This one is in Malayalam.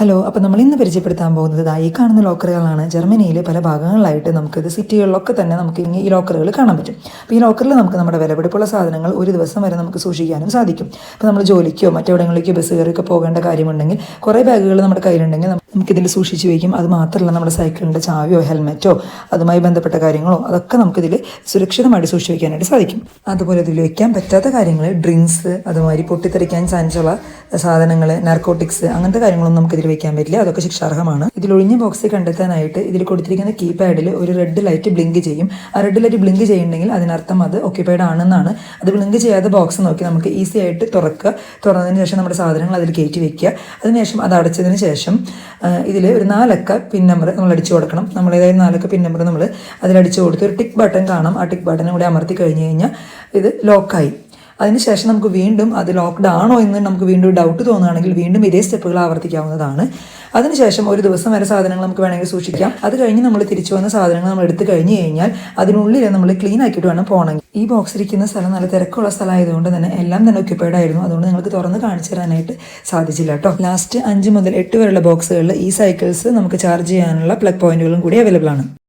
ഹലോ അപ്പോൾ നമ്മൾ ഇന്ന് പരിചയപ്പെടുത്താൻ പോകുന്നത് ഈ കാണുന്ന ലോക്കറുകളാണ്. ജർമ്മനിയിലെ പല ഭാഗങ്ങളിലായിട്ട് നമുക്ക് നമുക്കിത് സിറ്റികളിലൊക്കെ തന്നെ നമുക്ക് ഈ ലോക്കറുകൾ കാണാൻ പറ്റും. അപ്പോൾ ഈ ലോക്കറിൽ നമുക്ക് നമ്മുടെ വിലപിടിപ്പുള്ള സാധനങ്ങൾ ഒരു ദിവസം വരെ നമുക്ക് സൂക്ഷിക്കാനും സാധിക്കും. അപ്പോൾ നമ്മൾ ജോലിക്കോ മറ്റെവിടെങ്ങളിലേക്കോ ബസ് കയറിയൊക്കെ പോകേണ്ട കാര്യമുണ്ടെങ്കിൽ കുറേ ബാഗുകൾ നമ്മുടെ കയ്യിലുണ്ടെങ്കിൽ നമുക്കിതിൽ സൂക്ഷിച്ച് വയ്ക്കും. അത് മാത്രമല്ല നമ്മുടെ സൈക്കിളിന്റെ ചാവിയോ ഹെൽമെറ്റോ അതുമായി ബന്ധപ്പെട്ട കാര്യങ്ങളോ അതൊക്കെ നമുക്കിതിൽ സുരക്ഷിതമായിട്ട് സൂക്ഷിച്ച് വയ്ക്കാനായിട്ട് സാധിക്കും. അതുപോലെ ഇതിൽ വയ്ക്കാൻ പറ്റാത്ത കാര്യങ്ങൾ ഡ്രിങ്ക്സ് അതുമാതിരി പൊട്ടിത്തെറിക്കാൻ ചാൻസുള്ള സാധനങ്ങൾ നാർക്കോട്ടിക്സ് അങ്ങനത്തെ കാര്യങ്ങളൊന്നും നമുക്ക് ഇതിൽ വെക്കാൻ പറ്റില്ല. അതൊക്കെ ശിക്ഷാർഹമാണ്. ഇതിൽ ഒഴിഞ്ഞ ബോക്സ് കണ്ടെത്താനായിട്ട് ഇതിൽ കൊടുത്തിരിക്കുന്ന കീപാഡിൽ ഒരു റെഡ് ലൈറ്റ് ബ്ലിങ്ക് ചെയ്യും. ആ റെഡ് ലൈറ്റ് ബ്ലിങ്ക് ചെയ്യുന്നുണ്ടെങ്കിൽ അതിനർത്ഥം അത് ഓക്യുപൈഡ് ആണെന്നാണ്. അത് ബ്ലിങ്ക് ചെയ്യാത്ത ബോക്സ് നോക്കി നമുക്ക് ഈസി ആയിട്ട് തുറക്കുക. തുറന്നതിന് ശേഷം നമ്മുടെ സാധനങ്ങൾ അതിൽ കയറ്റി വെക്കുക. അതിനുശേഷം അത് അടച്ചതിന് ശേഷം ഇതിൽ ഒരു നാലക്ക പിൻ നമ്പർ നമ്മൾ അടിച്ചു കൊടുക്കണം. നമ്മൾ ഏതായാലും നാലക്ക പിൻ നമ്പർ നമ്മൾ അതിൽ അടിച്ചു കൊടുത്ത് ഒരു ടിക്ക് ബട്ടൺ കാണാം. ആ ടിക്ക് ബട്ടൺ കൂടി അമർത്തി കഴിഞ്ഞ് കഴിഞ്ഞാൽ ഇത് ലോക്കായി അതിനുശേഷം നമുക്ക് വീണ്ടും അത് ലോക്ക്ഡ് ആണോ എന്ന് നമുക്ക് വീണ്ടും ഡൗട്ട് തോന്നുകയാണെങ്കിൽ വീണ്ടും ഇതേ സ്റ്റെപ്പുകൾ ആവർത്തിക്കാവുന്നതാണ്. അതിനുശേഷം ഒരു ദിവസം വരെ സാധനങ്ങൾ നമുക്ക് വേണമെങ്കിൽ സൂക്ഷിക്കാം. അത് കഴിഞ്ഞ് നമ്മൾ തിരിച്ചു വന്ന സാധനങ്ങൾ നമ്മൾ എടുത്തു കഴിഞ്ഞ് കഴിഞ്ഞാൽ അതിനുള്ളിൽ നമ്മൾ ക്ലീൻ ആക്കിയിട്ട് വേണം പോകണമെങ്കിൽ. ഈ ബോക്സ് ഇരിക്കുന്ന സ്ഥലം നല്ല തിരക്കുള്ള സ്ഥലമായതുകൊണ്ട് തന്നെ എല്ലാം തന്നെ ഒക്യുപ്പൈഡ് ആയിരുന്നു. അതുകൊണ്ട് നിങ്ങൾക്ക് തുറന്ന് കാണിച്ചു തരാനായിട്ട് സാധിച്ചില്ല കേട്ടോ. ലാസ്റ്റ് അഞ്ച് മുതൽ എട്ട് വരെയുള്ള ബോക്സുകളിൽ ഈ സൈക്കിൾസ് നമുക്ക് ചാർജ് ചെയ്യാനുള്ള പ്ലഗ് പോയിന്റുകളും കൂടി അവൈലബിൾ ആണ്.